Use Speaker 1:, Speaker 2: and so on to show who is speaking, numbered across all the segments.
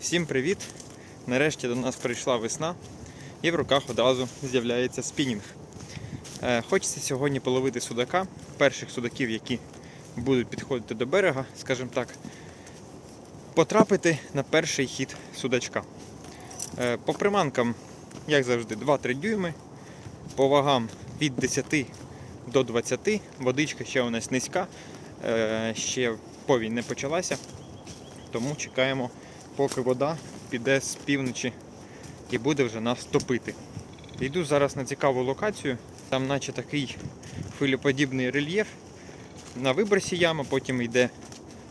Speaker 1: Всім привіт! Нарешті до нас прийшла весна і в руках одразу з'являється спінінг. Е, Хочеться сьогодні половити судака, перших судаків, які будуть підходити до берега, скажімо так, потрапити на перший хід судачка. Е, По приманкам, як завжди, 2-3 дюйми, по вагам від 10 до 20, водичка ще у нас низька, е, ще повінь не почалася, тому чекаємо поки вода піде з півночі і буде вже нас топити. Йду зараз на цікаву локацію, там наче такий хвилеподібний рельєф. На вибросі яма, потім йде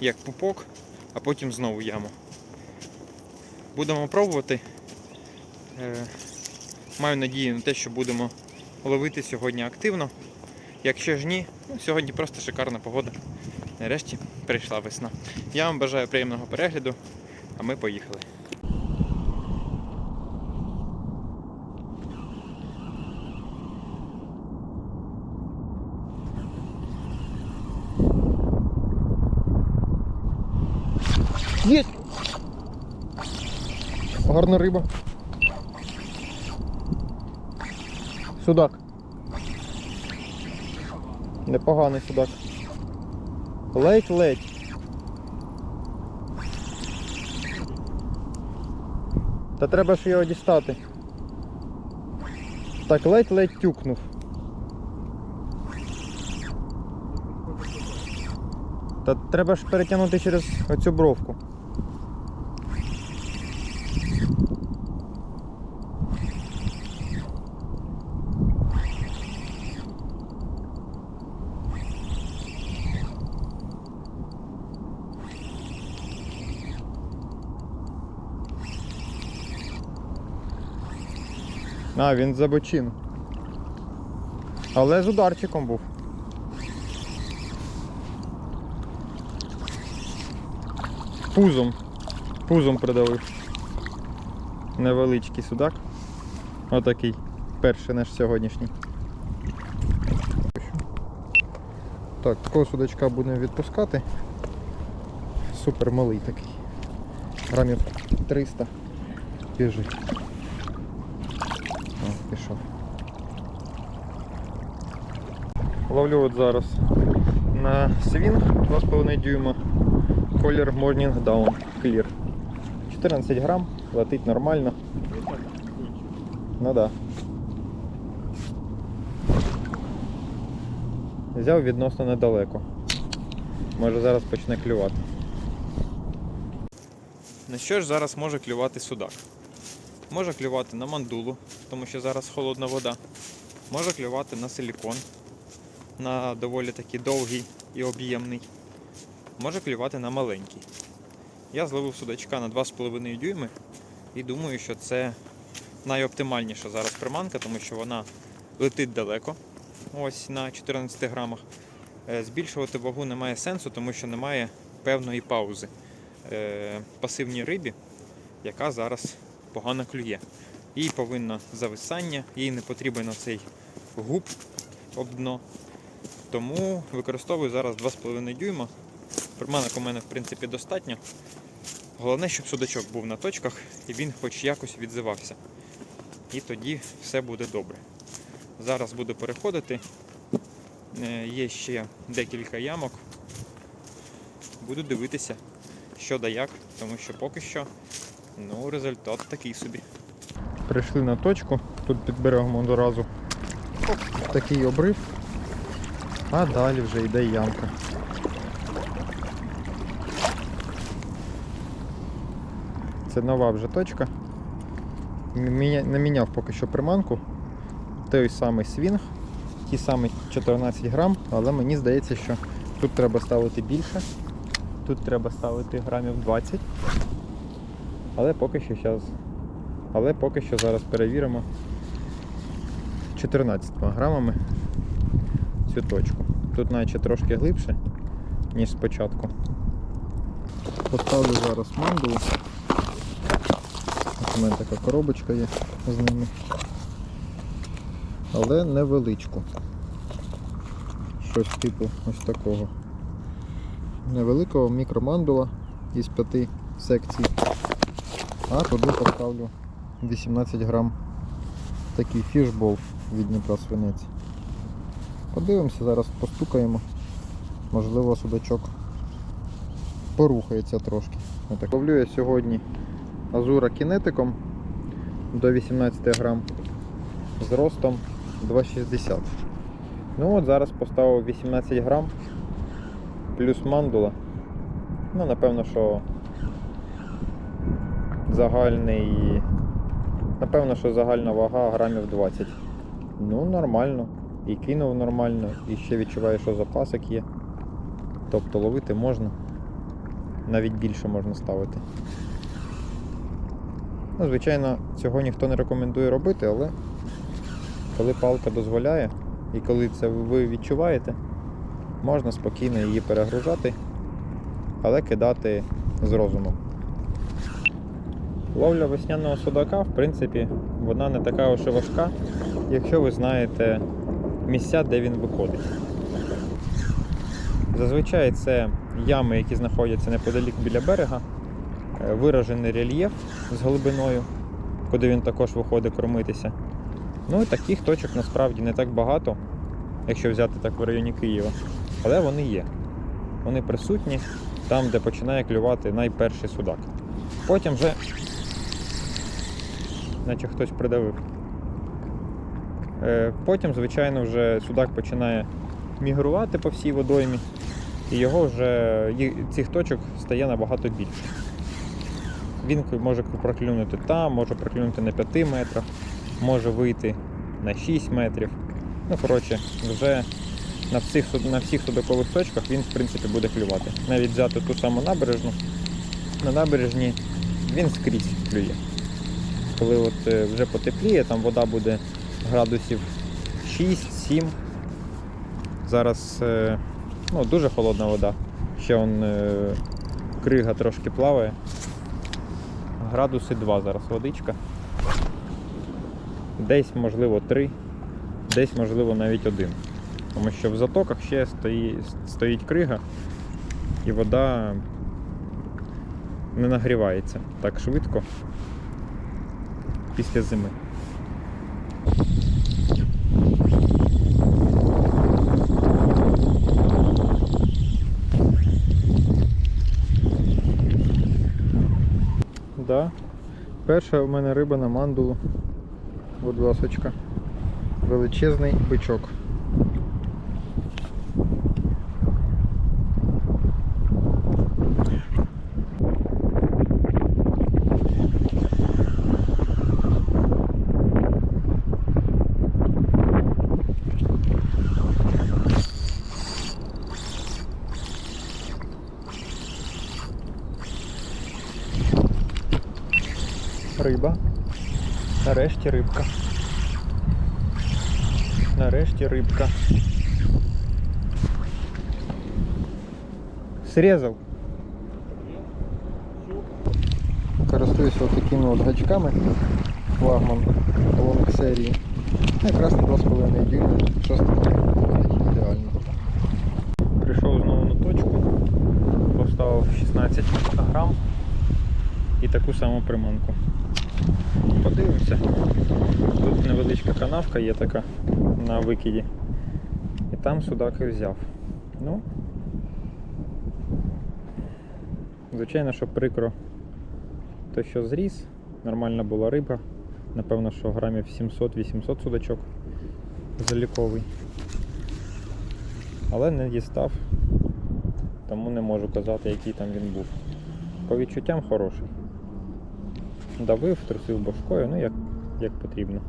Speaker 1: як пупок, а потім знову яма. Будемо пробувати. Е, Маю надію на те, що будемо ловити сьогодні активно. Якщо ж ні, ну, сьогодні просто шикарна погода. Нарешті прийшла весна. Я вам бажаю приємного перегляду, а ми поїхали.
Speaker 2: Є! Гарна риба. Судак. Непоганий судак. Ледь-ледь. Та треба ж його дістати. Так, ледь-ледь тюкнув. Та треба ж перетягнути через оцю бровку. А, він за бочину. Але з ударчиком був. Пузом. Пузом придавив. Невеличкий судак. Отакий. Перший наш сьогоднішній. Так, такого судачка будемо відпускати. Супер малий такий. Грамів 300. Біжить. Пішов. Ловлю от зараз на свінг 2,5 дюйма. Колір Morning Down Clear. 14 грам, летить нормально. Ну да. Взяв відносно недалеко. Може зараз почне клювати.
Speaker 1: На що ж зараз може клювати судак? Може клювати на мандулу, тому що зараз холодна вода. Може клювати на силікон, на доволі таки довгий і об'ємний. Може клювати на маленький. Я зловив судачка на 2,5 дюйми і думаю, що це найоптимальніша зараз приманка, тому що вона летить далеко, ось на 14 грамах. Е, Збільшувати вагу немає сенсу, тому що немає певної паузи е, пасивній рибі, яка зараз погано клює. Їй повинно зависання, їй не потрібен оцей губ об дно. Тому використовую зараз 2,5 дюйма. Приманок у мене в принципі достатньо. Головне, щоб судачок був на точках і він хоч якось відзивався. І тоді все буде добре. Зараз буду переходити. Е, Є ще декілька ямок. Буду дивитися, що да як, тому що поки що ну, результат такий собі.
Speaker 2: Прийшли на точку, тут під берегом одразу такий обрив, а далі вже йде ямка. Це нова вже точка. Не міняв поки що приманку. Той самий свінг, ті самі 14 грам, але мені здається, що тут треба ставити більше. Тут треба ставити грамів 20. Але поки що зараз але поки що зараз перевіримо 14 грамами цю точку. Тут наче трошки глибше, ніж спочатку. Поставлю зараз мандулу. У мене така коробочка є з ними. Але невеличку. Щось типу ось такого. Невеликого мікромандула із п'яти секцій.
Speaker 1: А туди поставлю 18 грам такий фішбол від Дніпра свинець. Подивимося, зараз постукаємо. Можливо, судачок порухається трошки. Отак. Ловлю я сьогодні азура кінетиком до 18 грам з ростом 2,60. Ну от зараз поставив 18 грам плюс мандула. Ну, напевно, що загальний. Напевно, що загальна вага грамів 20. Ну, нормально. І кинув нормально, і ще відчуваю, що запасик є. Тобто ловити можна. Навіть більше можна ставити. Ну, звичайно, цього ніхто не рекомендує робити, але коли палка дозволяє і коли це ви відчуваєте, можна спокійно її перегружати, але кидати з розумом. Ловля весняного судака, в принципі, вона не така уж і важка, якщо ви знаєте місця, де він виходить. Зазвичай це ями, які знаходяться неподалік біля берега, е, виражений рельєф з глибиною, куди він також виходить кормитися. Ну і таких точок насправді не так багато, якщо взяти так в районі Києва. Але вони є. Вони присутні там, де починає клювати найперший судак. Потім вже, наче хтось придавив. Е, Потім, звичайно, вже судак починає мігрувати по всій водоймі, і його вже цих точок стає набагато більше. Він може проклюнути там, може проклюнути на 5 метрах, може вийти на 6 метрів. Ну, коротше, вже на всіх, на всіх судакових точках він, в принципі, буде клювати. Навіть взяти ту саму набережну. На набережні він скрізь клює. Коли от е, вже потепліє, там вода буде градусів 6-7. Зараз е, ну, дуже холодна вода. Ще он, е, крига трошки плаває. Градуси 2 зараз водичка. Десь, можливо, 3, десь, можливо, навіть 1. Тому що в затоках ще стоїть, стоїть крига і вода не нагрівається так швидко після зими. Да. Перша у мене риба на мандулу. Будь ласочка. Величезний бичок. Риба. Нарешті рибка. Нарешті рибка. Срезав. Користуюся такими от гачками флагман лонг серії. Якраз на 2,5 дюйма. Щось таке виходить ідеально. Прийшов знову на точку, поставив 16 грам І таку саму приманку. Подивимося. Тут невеличка канавка є така на викиді. І там судак і взяв. Ну, звичайно, що прикро те, що зріс, нормальна була риба. Напевно, що грамів 700-800 судачок заліковий. Але не дістав, тому не можу казати, який там він був. По відчуттям хороший. Давив, трусив башкою, ну як, як потрібно.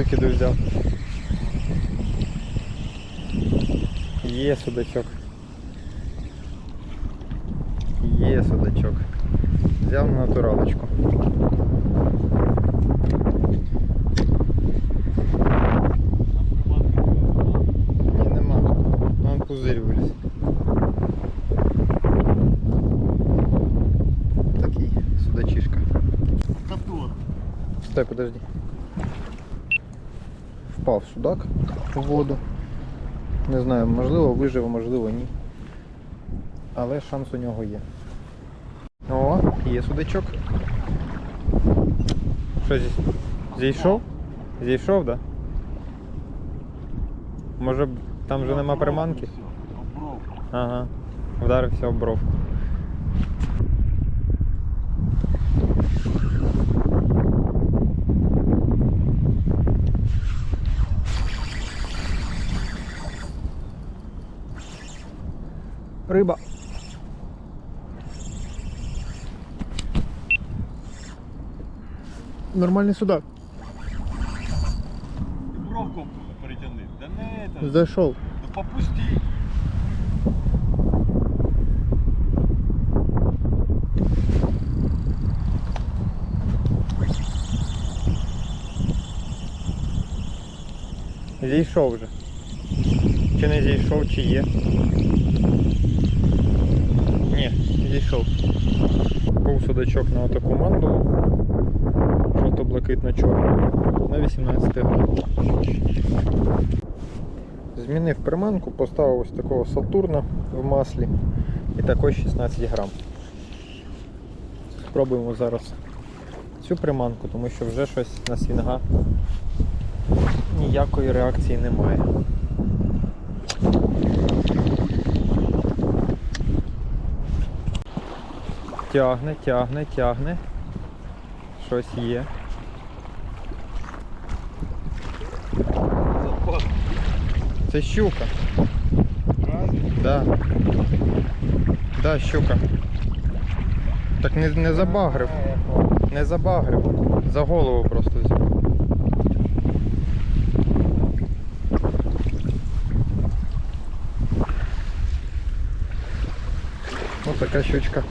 Speaker 1: выкиду взял. Е, судачок. Е, судачок. Взял на натуралочку. Не, нема. Он пузырь вылез. Такий судачишка. Стой, подожди. Впав судак у воду. Не знаю, можливо виживе, можливо ні. Але шанс у нього є. О, є судачок. Що зі... зійшов? Зійшов, так? Да? Може там вже нема приманки? Ага. Вдарився об бровку. Риба. Нормальний судак.
Speaker 2: Бровку перетягни. Да не это.
Speaker 1: Зайшов.
Speaker 2: Да попусти.
Speaker 1: Зійшов вже. Чи не зійшов, чи є. Ні, зійшов. Був судачок на отаку мандулу. Жовто-блакитно-чорну. На 18 грам. Змінив приманку, поставив ось такого Сатурна в маслі і також 16 грам. Спробуємо зараз цю приманку, тому що вже щось на свінга ніякої реакції немає. Тягне, тягне, тягне. Щось є. Це щука. Да. Да, щука. Так не, не забагрив. Не забагрив. За голову просто взяв. Ось така щучка.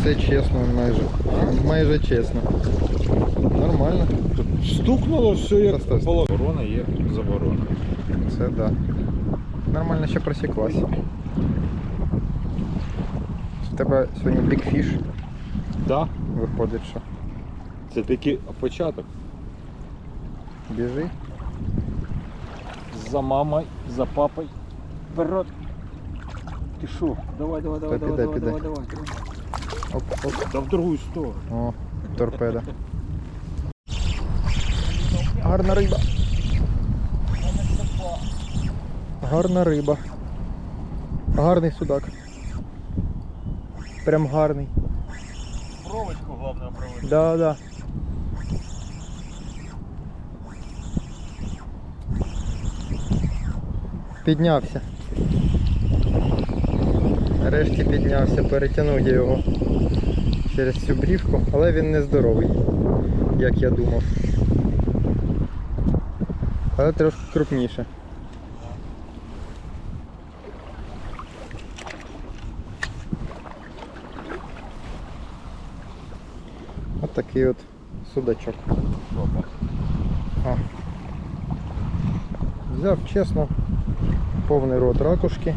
Speaker 1: Все чесно майже. Майже чесно. Нормально.
Speaker 2: Стукнуло все як
Speaker 1: стой.
Speaker 2: було. Заборона є заборона.
Speaker 1: Це да. Нормально ще просіклась. У тебе сьогодні бікфіш
Speaker 2: Да.
Speaker 1: виходить, що.
Speaker 2: Це тільки початок.
Speaker 1: Біжи.
Speaker 2: За мамою, за папою. Вперед. Ти що? Давай, давай, давай,
Speaker 1: Та
Speaker 2: давай,
Speaker 1: піде,
Speaker 2: давай,
Speaker 1: піде.
Speaker 2: давай, давай.
Speaker 1: Оп, оп.
Speaker 2: Да в другу сторону.
Speaker 1: О, торпеда. Гарна риба. Гарна риба. Гарний судак. Прям гарний.
Speaker 2: Проводку головне проводити.
Speaker 1: Да, да. Піднявся. Нарешті піднявся, перетягнув я його через цю брівку, але він не здоровий, як я думав. Але трошки крупніше. От такий от судачок. А. Взяв чесно повний рот ракушки.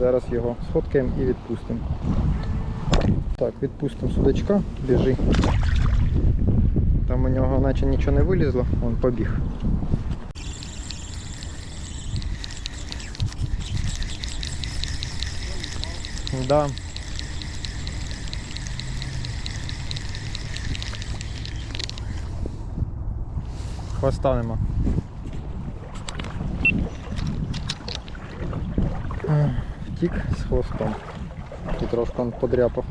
Speaker 1: Зараз його сфоткаємо і відпустимо. Так, відпустимо судачка, біжи. Там у нього наче нічого не вилізло, він побіг. Да. Хвоста нема. Втік з хвостом. І трошки он подряпав.